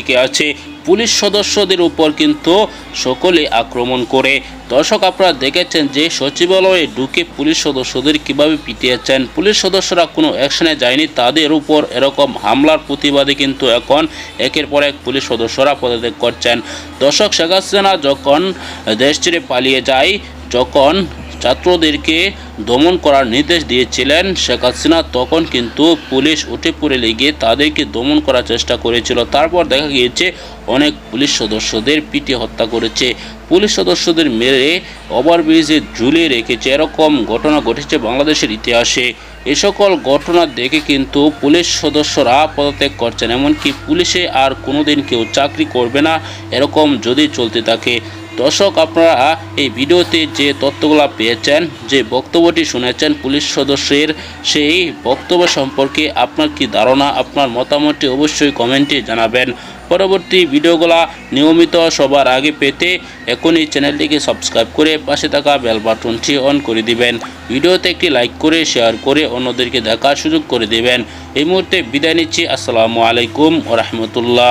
দিকে আছে। পুলিশ সদস্যদের উপর কিন্তু সকলে আক্রমণ করে। দর্শক, আপনারা দেখেছেন যে সচিবালয়ে ঢুকে পুলিশ সদস্যদের কীভাবে পিটিয়েছেন। পুলিশ সদস্যরা কোনো অ্যাকশনে যায়নি। তাদের উপর এরকম হামলার প্রতিবাদে কিন্তু এখন একের পর এক পুলিশ সদস্যরা পদত্যাগ করছেন। দর্শক, শেখ হাসিনা যখন দেশ ছেড়ে পালিয়ে যায়, যখন ছাত্রদেরকে দমন করার নির্দেশ দিয়েছিলেন শেখ হাসিনা। তখন কিন্তু পুলিশ উঠে পড়ে লেগে তাদেরকে দমন করার চেষ্টা করেছিল। তারপর দেখা গিয়েছে, অনেক পুলিশ সদস্যদের পিটিয়ে হত্যা করেছে। পুলিশ সদস্যদের মেরে ওভারব্রিজে ঝুলিয়ে রেখেছে। এরকম ঘটনা ঘটেছে বাংলাদেশের ইতিহাসে। এ সকল ঘটনা দেখে কিন্তু পুলিশ সদস্যরা পদত্যাগ করছেন। এমনকি পুলিশে আর কোনোদিন কেউ চাকরি করবে না। এরকম যদি চলতে থাকে দর্শক, আপনারা এই ভিডিওতে যে তথ্যগুলো পেয়েছেন, যে বক্তব্যটি শুনেছেন পুলিশ সদস্যের, সেই বক্তব্য সম্পর্কে আপনার কি ধারণা, আপনার মতামতটি অবশ্যই কমেন্টে জানাবেন। পরবর্তী ভিডিওগুলো নিয়মিত সবার আগে পেতে এখনই চ্যানেলটিকে সাবস্ক্রাইব করে পাশে থাকা বেল বাটনটি অন করে দিবেন। ভিডিওতে একটি লাইক করে, শেয়ার করে অন্যদেরকে দেখার সুযোগ করে দিবেন। এই মুহূর্তে বিদায় নিচ্ছি। আসসালামু আলাইকুম ও রহমতুল্লাহ।